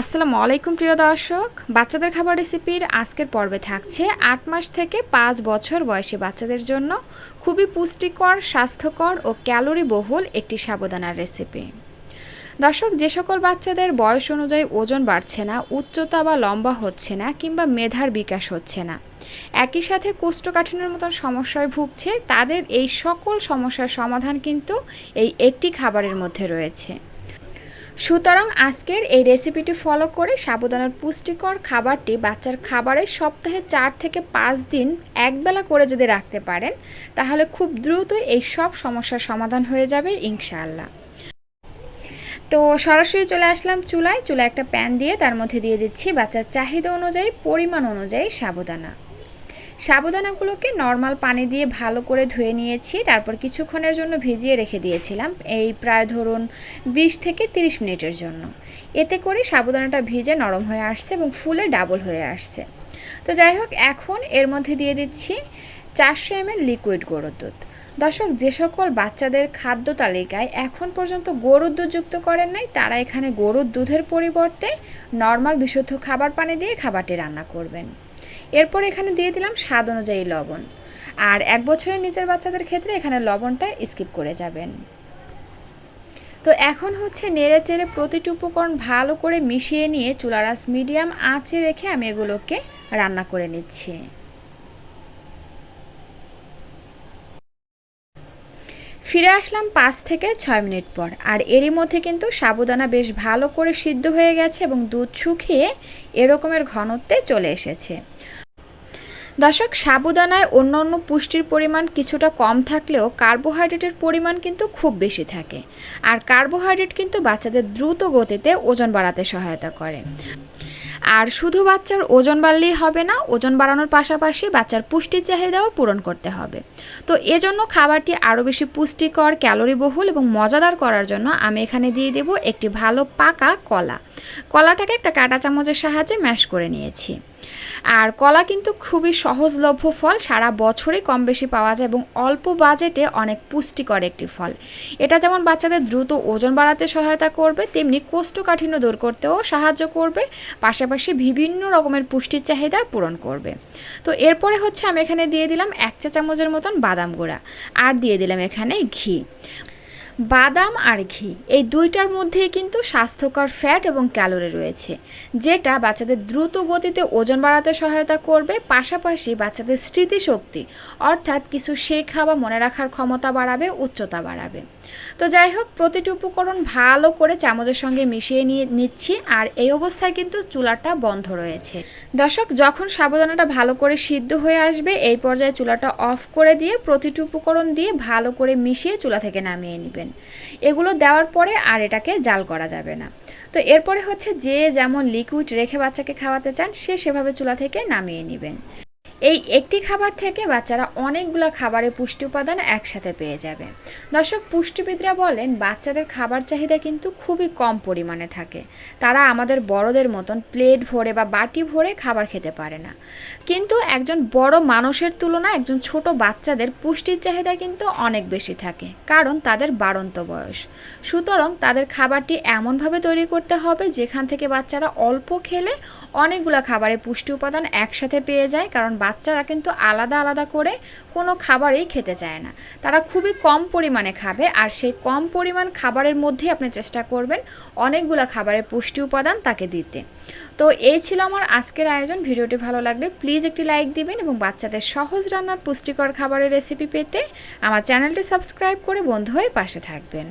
আসসালামু আলাইকুম, প্রিয় দর্শক। বাচ্চাদের খাবার রেসিপির আজকের পর্বে থাকছে আট মাস থেকে পাঁচ বছর বয়সী বাচ্চাদের জন্য খুবই পুষ্টিকর, স্বাস্থ্যকর ও ক্যালোরি বহুল একটি সাবধানার রেসিপি। দর্শক, যে সকল বাচ্চাদের বয়স অনুযায়ী ওজন বাড়ছে না, উচ্চতা বা লম্বা হচ্ছে না, কিংবা মেধার বিকাশ হচ্ছে না, একই সাথে কোষ্ঠকাঠিন্যের মতন সমস্যায় ভুগছে, তাদের এই সকল সমস্যার সমাধান কিন্তু এই একটি খাবারের মধ্যে রয়েছে। সুতরাং আজকের এই রেসিপিটি ফলো করে সাবধানের পুষ্টিকর খাবারটি বাচ্চার খাবারে সপ্তাহে চার থেকে পাঁচ দিন একবেলা করে যদি রাখতে পারেন, তাহলে খুব দ্রুত এই সব সমস্যার সমাধান হয়ে যাবে ইনশাআল্লাহ। তো সরাসরি চলে আসলাম চুলায়। চুলায় একটা প্যান দিয়ে তার মধ্যে দিয়ে দিচ্ছি বাচ্চার চাহিদা অনুযায়ী, পরিমাণ অনুযায়ী সাবুদানা সাবুদানাগুলোকে নর্মাল পানি দিয়ে ভালো করে ধুয়ে নিয়েছি, তারপর কিছুক্ষণের জন্য ভিজিয়ে রেখে দিয়েছিলাম, এই প্রায় ধরুন বিশ থেকে তিরিশ মিনিটের জন্য। এতে করে সাবুদানাটা ভিজে নরম হয়ে আসছে এবং ফুলে ডাবল হয়ে আসছে। তো যাই হোক, এখন এর মধ্যে দিয়ে দিচ্ছি চারশো এম লিকুইড গরুর দুধ। দর্শক, যে সকল বাচ্চাদের খাদ্য তালিকায় এখন পর্যন্ত গরুর দুধ যুক্ত করেন নাই, তারা এখানে গরুর দুধের পরিবর্তে নর্মাল বিশুদ্ধ খাবার পানি দিয়ে খাবারটি রান্না করবেন। এরপর এখানে দিয়ে দিলাম স্বাদ অনুযায়ী লবণ। আর এক বছরের নিচের বাচ্চাদের ক্ষেত্রে এখানে লবণটা স্কিপ করে যাবেন। তো এখন হচ্ছে নেড়ে চেড়ে প্রতিটি উপকরণ ভালো করে মিশিয়ে নিয়ে চুলারাস মিডিয়াম আঁচে রেখে আমি এগুলোকে রান্না করে নিচ্ছি। ফিরে আসলাম পাঁচ থেকে ছয় মিনিট পর। আর এরই মধ্যে কিন্তু সাবুদানা বেশ ভালো করে সিদ্ধ হয়ে গেছে এবং দুধ শুকিয়ে এরকমের ঘনত্বে চলে এসেছে। দর্শক, সাবুদানায় অন্য অন্য পুষ্টির পরিমাণ কিছুটা কম থাকলেও কার্বোহাইড্রেটের পরিমাণ কিন্তু খুব বেশি থাকে। আর কার্বোহাইড্রেট কিন্তু বাচ্চাদের দ্রুত গতিতে ওজন বাড়াতে সহায়তা করে। আর শুধু বাচ্চার ওজন বাড়লেই হবে না, ওজন বাড়ানোর পাশাপাশি বাচ্চার পুষ্টির চাহিদাও পূরণ করতে হবে। তো এজন্য খাবারটি আরও বেশি পুষ্টিকর, ক্যালোরিবহুল এবং মজাদার করার জন্য আমি এখানে দিয়ে দেব একটি ভালো পাকা কলা। কলাটাকে একটা কাঁটা চামচের সাহায্যে ম্যাশ করে নিয়েছি। আর কলা কিন্তু খুবই সহজলভ্য ফল, সারা বছরই কম বেশি পাওয়া যায় এবং অল্প বাজেটে অনেক পুষ্টিকর একটি ফল। এটা যেমন বাচ্চাদের দ্রুত ওজন বাড়াতে সহায়তা করবে, তেমনি কোষ্ঠকাঠিন্য দূর করতেও সাহায্য করবে, পাশাপাশি বিভিন্ন রকমের পুষ্টির চাহিদা পূরণ করবে। তো এরপরে হচ্ছে আমি এখানে দিয়ে দিলাম এক চা চামচের মতন বাদাম গুঁড়া। আর দিয়ে দিলাম এখানে ঘি। বাদাম আর ঘি। এই দুইটার মধ্যেই কিন্তু স্বাস্থ্যকর ফ্যাট এবং ক্যালোরি রয়েছে, যেটা বাচ্চাদের দ্রুত গতিতে ওজন বাড়াতে সহায়তা করবে, পাশাপাশি বাচ্চাদের স্মৃতিশক্তি, অর্থাৎ কিছু শেখা বা মনে রাখার ক্ষমতা বাড়াবে, উচ্চতা বাড়াবে। তো যাই হোক, প্রতিটি উপকরণ ভালো করে চামচের সঙ্গে মিশিয়ে নিয়ে নিচ্ছি আর এই অবস্থায় কিন্তু চুলাটা বন্ধ রয়েছে। দর্শক, যখন সাবধানটা ভালো করে সিদ্ধ হয়ে আসবে, এই পর্যায়ে চুলাটা অফ করে দিয়ে প্রতিটি উপকরণ দিয়ে ভালো করে মিশিয়ে চুলা থেকে নামিয়ে নেবেন এগুলো দেওয়ার পরে আর এটাকে জাল করা যাবে না। তো এরপরে হচ্ছে যে যেমন লিকুইড রেখে বাচ্চাকে খাওয়াতে চান, সে সেভাবে চুলা থেকে নামিয়ে নেবেন। এই একটি খাবার থেকে বাচ্চারা অনেকগুলো খাবারে পুষ্টি উপাদান একসাথে পেয়ে যাবে। দর্শক, পুষ্টিবিদরা বলেন, বাচ্চাদের খাবার চাহিদা কিন্তু খুবই কম পরিমাণে থাকে। তারা আমাদের বড়দের মতন প্লেট ভরে বা বাটি ভরে খাবার খেতে পারে না। কিন্তু একজন বড় মানুষের তুলনায় একজন ছোট বাচ্চাদের পুষ্টির চাহিদা কিন্তু অনেক বেশি থাকে, কারণ তাদের বাড়ন্ত বয়স। সুতরাং তাদের খাবারটি এমনভাবে তৈরি করতে হবে, যেখান থেকে বাচ্চারা অল্প খেলে অনেকগুলো খাবারের পুষ্টি উপাদান একসাথে পেয়ে যায়, কারণ বাচ্চারা কিন্তু আলাদা আলাদা করে কোনো খাবারই খেতে চায় না। তারা খুবই কম পরিমাণে খাবে আর সেই কম পরিমাণ খাবারের মধ্যেই আপনি চেষ্টা করবেন অনেকগুলো খাবারের পুষ্টি উপাদান তাকে দিতে। তো এই ছিল আমার আজকের আয়োজন। ভিডিওটি ভালো লাগলে প্লিজ একটি লাইক দিবেন এবং বাচ্চাদের সহজ রান্নার পুষ্টিকর খাবারের রেসিপি পেতে আমার চ্যানেলটি সাবস্ক্রাইব করে বন্ধু হয়ে পাশে থাকবেন।